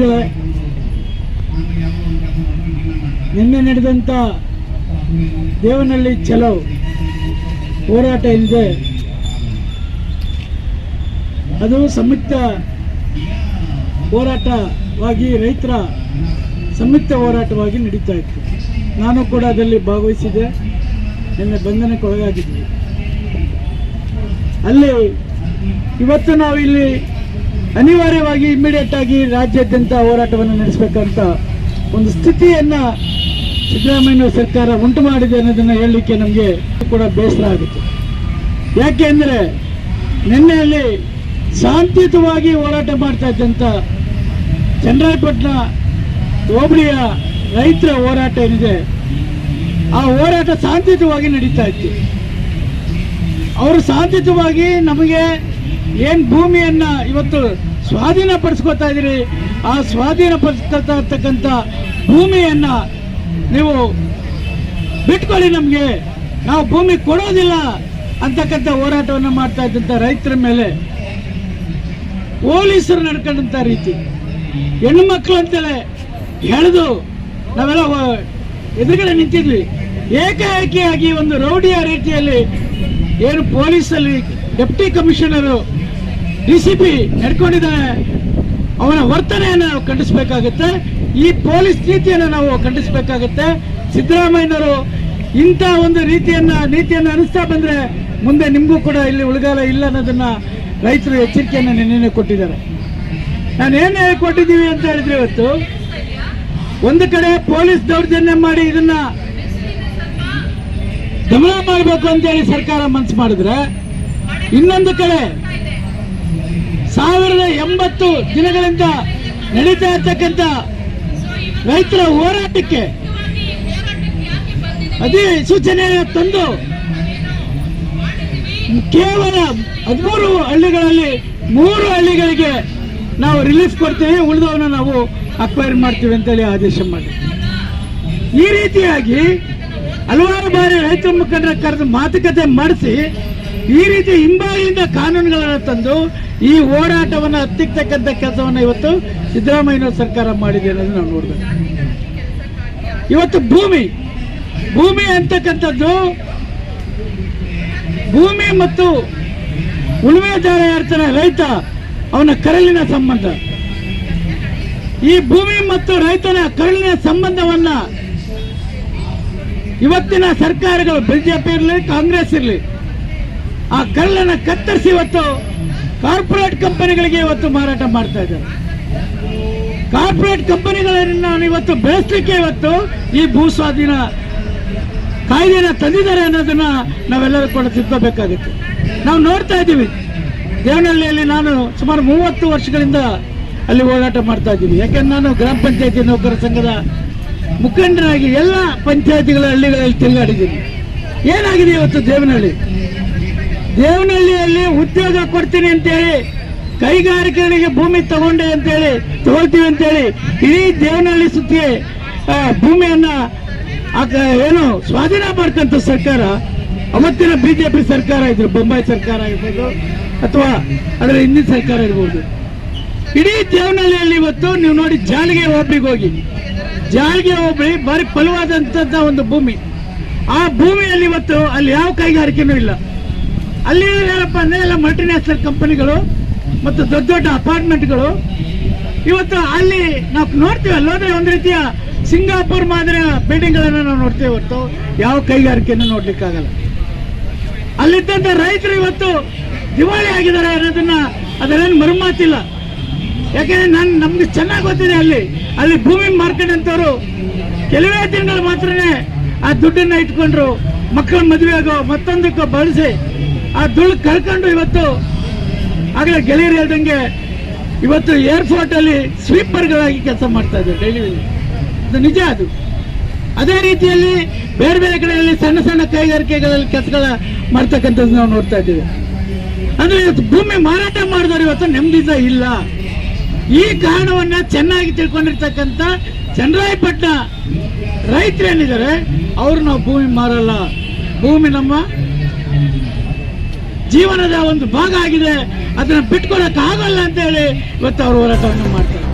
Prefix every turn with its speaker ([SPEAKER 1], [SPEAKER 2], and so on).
[SPEAKER 1] ಬಂಧುಗಳೇ ನಿನ್ನೆ ನಡೆದಂಥ ದೇವನಹಳ್ಳಿ ಚಲೋ ಹೋರಾಟ ಏನಿದೆ ಅದು ಸಂಯುಕ್ತ ಹೋರಾಟವಾಗಿ ರೈತರ ಸಂಯುಕ್ತ ಹೋರಾಟವಾಗಿ ನಡೀತಾ ಇತ್ತು. ನಾನು ಕೂಡ ಅದರಲ್ಲಿ ಭಾಗವಹಿಸಿದೆ ನಿನ್ನೆ ಬಂಧನಕ್ಕೆ ಒಳಗಾಗಿದ್ವಿ ಅಲ್ಲಿ ಇವತ್ತು ನಾವು ಇಲ್ಲಿ ಅನಿವಾರ್ಯವಾಗಿ ಇಮ್ಮಿಡಿಯೇಟ್ ಆಗಿ ರಾಜ್ಯಾದ್ಯಂತ ಹೋರಾಟವನ್ನು ನಡೆಸಬೇಕಂತ ಒಂದು ಸ್ಥಿತಿಯನ್ನ ಸಿದ್ದರಾಮಯ್ಯ ಸರ್ಕಾರ ಉಂಟು ಮಾಡಿದೆ ಅನ್ನೋದನ್ನ ಹೇಳಲಿಕ್ಕೆ ನಮಗೆ ಕೂಡ ಬೇಸರ ಆಗುತ್ತೆ. ಯಾಕೆ ಅಂದರೆ ನಿನ್ನೆಯಲ್ಲಿ ಶಾಂತಿಯುತವಾಗಿ ಹೋರಾಟ ಮಾಡ್ತಾ ಇದ್ದಂಥ ಚನ್ನರಾಯಪಟ್ಟಣ ಹೋಬಳಿಯ ರೈತರ ಹೋರಾಟ ಏನಿದೆ, ಆ ಹೋರಾಟ ಶಾಂತಿಯುತವಾಗಿ ನಡೀತಾ ಇತ್ತು. ಅವರು ಶಾಂತಿಯುತವಾಗಿ ನಮಗೆ ಏನು ಭೂಮಿಯನ್ನ ಇವತ್ತು ಸ್ವಾಧೀನ ಪಡಿಸ್ಕೊತಾ ಇದ್ದೀರಿ? ಆ ಸ್ವಾಧೀನ ಪಡಿಸ್ತಕ್ಕಂಥ ಭೂಮಿಯನ್ನ ನೀವು ಬಿಟ್ಕೊಳ್ಳಿ ನಮಗೆ. ನಾವು ಭೂಮಿ ಕೊಡೋದಿಲ್ಲ ಅಂತಕ್ಕಂಥ ಹೋರಾಟವನ್ನು ಮಾಡ್ತಾ ಇದ್ದಂಥ ರೈತರ ಮೇಲೆ ಪೊಲೀಸರು ನಡ್ಕೊಂಡಂಥ ರೀತಿ. ಹೆಣ್ಣು ಮಕ್ಕಳು ಅಂತೇಳಿ ಎಳೆದು ನಾವೆಲ್ಲ ಎದುರುಗಡೆ ನಿಂತಿದ್ವಿ. ಏಕಾಏಕಿಯಾಗಿ ಒಂದು ರೌಡಿಯ ರೀತಿಯಲ್ಲಿ ಏನು ಪೊಲೀಸಲ್ಲಿ deputy commissioner D C P ನಡ್ಕೊಂಡಿದ್ದಾರೆ. ಅವನ ವರ್ತನೆಯನ್ನು ನಾವು ಖಂಡಿಸಬೇಕಾಗುತ್ತೆ. ಈ ಪೊಲೀಸ್ ನೀತಿಯನ್ನು ನಾವು ಖಂಡಿಸಬೇಕಾಗುತ್ತೆ. ಸಿದ್ದರಾಮಯ್ಯನವರು ಇಂಥ ಒಂದು ರೀತಿಯನ್ನ, ನೀತಿಯನ್ನು ಅನಿಸ್ತಾ ಬಂದ್ರೆ ಮುಂದೆ ನಿಮಗೂ ಕೂಡ ಇಲ್ಲಿ ಉಳಿಗಾಲ ಇಲ್ಲ ಅನ್ನೋದನ್ನ ರೈತರು ಎಚ್ಚರಿಕೆಯನ್ನು ನಿನ್ನೆ ಕೊಟ್ಟಿದ್ದಾರೆ. ನಾನು ಏನು ಹೇಳ್ಕೊಟ್ಟಿದ್ದೀವಿ ಅಂತ ಹೇಳಿದ್ರೆ ಇವತ್ತು, ಒಂದು ಕಡೆ ಪೊಲೀಸ್ ದೌರ್ಜನ್ಯ ಮಾಡಿ ಇದನ್ನ ದಮನ ಮಾಡಬೇಕು ಅಂತ ಹೇಳಿ ಸರ್ಕಾರ ಮನಸ್ಸು ಮಾಡಿದ್ರೆ, ಇನ್ನೊಂದು ಕಡೆ ಸಾವಿರದ ಎಂಬತ್ತು ದಿನಗಳಿಂದ ನಡೀತಾ ಇರ್ತಕ್ಕಂಥ ರೈತರ ಹೋರಾಟಕ್ಕೆ ಅದೇ ಸೂಚನೆಯನ್ನು ತಂದು ಕೇವಲ ಹದಿಮೂರು ಹಳ್ಳಿಗಳಲ್ಲಿ ಮೂರು ಹಳ್ಳಿಗಳಿಗೆ ನಾವು ರಿಲೀಫ್ ಕೊಡ್ತೇವೆ, ಉಳಿದವನ್ನ ನಾವು ಅಕ್ವೈರ್ ಮಾಡ್ತೀವಿ ಅಂತೇಳಿ ಆದೇಶ ಮಾಡಿ ಈ ರೀತಿಯಾಗಿ ಹಲವಾರು ಬಾರಿ ರೈತರ ಮುಖಂಡರ ಕರೆದು ಮಾತುಕತೆ ಮಾಡಿಸಿ ಈ ರೀತಿ ಹಿಂಬಾಗಿಯಿಂದ ಕಾನೂನುಗಳನ್ನು ತಂದು ಈ ಹೋರಾಟವನ್ನು ಹತ್ತಿಕ್ತಕ್ಕಂಥ ಕೆಲಸವನ್ನು ಇವತ್ತು ಸಿದ್ದರಾಮಯ್ಯ ಸರ್ಕಾರ ಮಾಡಿದೆ ಅನ್ನೋದು ನಾವು ನೋಡ್ಬೇಕು. ಇವತ್ತು ಭೂಮಿ ಭೂಮಿ ಅಂತಕ್ಕಂಥದ್ದು ಭೂಮಿ ಮತ್ತು ಉಳುಮೆದಾರ ಇರ್ತಾನೆ ರೈತ ಅವನ ಕರಳಿನ ಸಂಬಂಧ. ಈ ಭೂಮಿ ಮತ್ತು ರೈತನ ಕರಳಿನ ಸಂಬಂಧವನ್ನ ಇವತ್ತಿನ ಸರ್ಕಾರಗಳು, ಬಿಜೆಪಿ ಇರಲಿ, ಕಾಂಗ್ರೆಸ್ ಇರಲಿ, ಆ ಕರಳನ್ನ ಕತ್ತರಿಸಿ ಇವತ್ತು ಕಾರ್ಪೊರೇಟ್ ಕಂಪನಿಗಳಿಗೆ ಇವತ್ತು ಮಾರಾಟ ಮಾಡ್ತಾ ಇದ್ದಾರೆ. ಕಾರ್ಪೊರೇಟ್ ಕಂಪನಿಗಳನ್ನ ಇವತ್ತು ಬೆಳೆಸಲಿಕ್ಕೆ ಇವತ್ತು ಈ ಭೂ ಸ್ವಾಧೀನ ಕಾಯ್ದೆನ ತಂದಿದ್ದಾರೆ ಅನ್ನೋದನ್ನ ನಾವೆಲ್ಲರೂ ಕೂಡ ತಿಳ್ಕೋಬೇಕಾಗುತ್ತೆ. ನಾವು ನೋಡ್ತಾ ಇದ್ದೀವಿ. ದೇವನಹಳ್ಳಿಯಲ್ಲಿ ನಾನು ಸುಮಾರು ಮೂವತ್ತು ವರ್ಷಗಳಿಂದ ಅಲ್ಲಿ ಹೋರಾಟ ಮಾಡ್ತಾ ಇದ್ದೀನಿ. ಯಾಕೆಂದ್ರೆ ನಾನು ಗ್ರಾಮ ಪಂಚಾಯತಿ ನೌಕರ ಸಂಘದ ಮುಖಂಡರಾಗಿ ಎಲ್ಲ ಪಂಚಾಯತಿಗಳ ಹಳ್ಳಿಗಳಲ್ಲಿ ತಿರುಗಾಡಿದ್ದೀನಿ. ಏನಾಗಿದೆ ಇವತ್ತು ದೇವನಹಳ್ಳಿ? ದೇವನಹಳ್ಳಿಯಲ್ಲಿ ಉದ್ಯೋಗ ಕೊಡ್ತೀನಿ ಅಂತೇಳಿ, ಕೈಗಾರಿಕೆಗಳಿಗೆ ಭೂಮಿ ತಗೊಂಡೆ ಅಂತೇಳಿ ತಗೊಳ್ತೀವಿ ಅಂತೇಳಿ ಇಡೀ ದೇವನಹಳ್ಳಿ ಸುತ್ತಿ ಭೂಮಿಯನ್ನ ಏನು ಸ್ವಾಧೀನ ಮಾಡ್ಕಂತ ಸರ್ಕಾರ, ಅವತ್ತಿನ ಬಿಜೆಪಿ ಸರ್ಕಾರ ಇದ್ರು ಬೊಂಬಾಯಿ ಸರ್ಕಾರ ಇರ್ಬೋದು ಅಥವಾ ಅದರ ಹಿಂದಿನ ಸರ್ಕಾರ ಇರ್ಬೋದು. ಇಡೀ ದೇವನಹಳ್ಳಿಯಲ್ಲಿ ಇವತ್ತು ನೀವು ನೋಡಿ ಜಾಲಿಗೆ ಹೋಬಳಿಗೆ ಹೋಗಿ, ಜಾಲಿಗೆ ಹೋಬಳಿ ಭಾರಿ ಫಲವಾದಂತಹ ಒಂದು ಭೂಮಿ. ಆ ಭೂಮಿಯಲ್ಲಿ ಇವತ್ತು ಅಲ್ಲಿ ಯಾವ ಕೈಗಾರಿಕೆನೂ ಇಲ್ಲ. ಅಲ್ಲಿ ಏನಪ್ಪ ಅಂದ್ರೆ ಎಲ್ಲ ಮಲ್ಟಿನ್ಯಾಷನಲ್ ಕಂಪನಿಗಳು ಮತ್ತು ದೊಡ್ಡ ದೊಡ್ಡ ಅಪಾರ್ಟ್ಮೆಂಟ್ಗಳು ಇವತ್ತು ಅಲ್ಲಿ ನಾವು ನೋಡ್ತೀವಿ, ಅಲ್ಲೋದ್ರೆ ಒಂದು ರೀತಿಯ ಸಿಂಗಾಪುರ್ ಮಾದರಿಯ ಬಿಲ್ಡಿಂಗ್ಗಳನ್ನು ನಾವು ನೋಡ್ತೇವೆ ಹೊರತು. ಯಾವ ಕೈಗಾರಿಕೆಯನ್ನು ನೋಡ್ಲಿಕ್ಕಾಗಲ್ಲ. ಅಲ್ಲಿದ್ದಂಥ ರೈತರು ಇವತ್ತು ದಿವಾಳಿ ಆಗಿದ್ದಾರೆ ಅನ್ನೋದನ್ನ ಅದರೇನು ಮರುಮಾತಿಲ್ಲ. ಯಾಕೆಂದ್ರೆ ನಾನು, ನಮ್ಗೆ ಚೆನ್ನಾಗಿ ಗೊತ್ತಿದೆ ಅಲ್ಲಿ. ಅಲ್ಲಿ ಭೂಮಿ ಮಾರ್ಕೆಟ್ ಅಂತವರು ಕೆಲವೇ ದಿನಗಳು ಮಾತ್ರನೇ ಆ ದುಡ್ಡನ್ನ ಇಟ್ಕೊಂಡ್ರು. ಮಕ್ಕಳ ಮದುವೆ ಆಗೋ ಮತ್ತೊಂದಕ್ಕೂ ಬಳಸಿ ಆ ದುಡ್ಡು ಕಳ್ಕೊಂಡು ಇವತ್ತು ಆಗಲೇ ಗೆಳೆಯರು ಹೇಳ್ದಂಗೆ ಇವತ್ತು ಏರ್ಪೋರ್ಟ್ ಅಲ್ಲಿ ಸ್ವೀಪರ್ಗಳಾಗಿ ಕೆಲಸ ಮಾಡ್ತಾ ಇದ್ದಾರೆ. ಡೈಲಿ ಅದು ನಿಜ ಅದು. ಅದೇ ರೀತಿಯಲ್ಲಿ ಬೇರೆ ಬೇರೆ ಕಡೆಯಲ್ಲಿ ಸಣ್ಣ ಸಣ್ಣ ಕೈಗಾರಿಕೆಗಳಲ್ಲಿ ಕೆಲಸಗಳ ಮಾಡ್ತಕ್ಕಂಥದ್ದು ನಾವು ನೋಡ್ತಾ ಇದ್ದೀವಿ. ಅಂದ್ರೆ ಇವತ್ತು ಭೂಮಿ ಮಾರಾಟ ಮಾಡಿದವರು ಇವತ್ತು ನೆಮ್ಮದಿಯಿಂದ ಇಲ್ಲ. ಈ ಕಾರಣವನ್ನ ಚೆನ್ನಾಗಿ ತಿಳ್ಕೊಂಡಿರ್ತಕ್ಕಂಥ ಚಂದ್ರಾಯಪಟ್ಟಣ ರೈತರು ಏನಿದ್ದಾರೆ? ಅವ್ರು ನಾವು ಭೂಮಿ ಮಾರಲ್ಲ. ಭೂಮಿ ನಮ್ಮ ಜೀವನದ ಒಂದು ಭಾಗ ಆಗಿದೆ. ಅದನ್ನ ಬಿಟ್ಕೊಳಕ್ ಆಗಲ್ಲ ಅಂತ ಹೇಳಿ ಇವತ್ತು ಅವರು ಹೋರಾಟವನ್ನು ಮಾಡ್ತಾರೆ.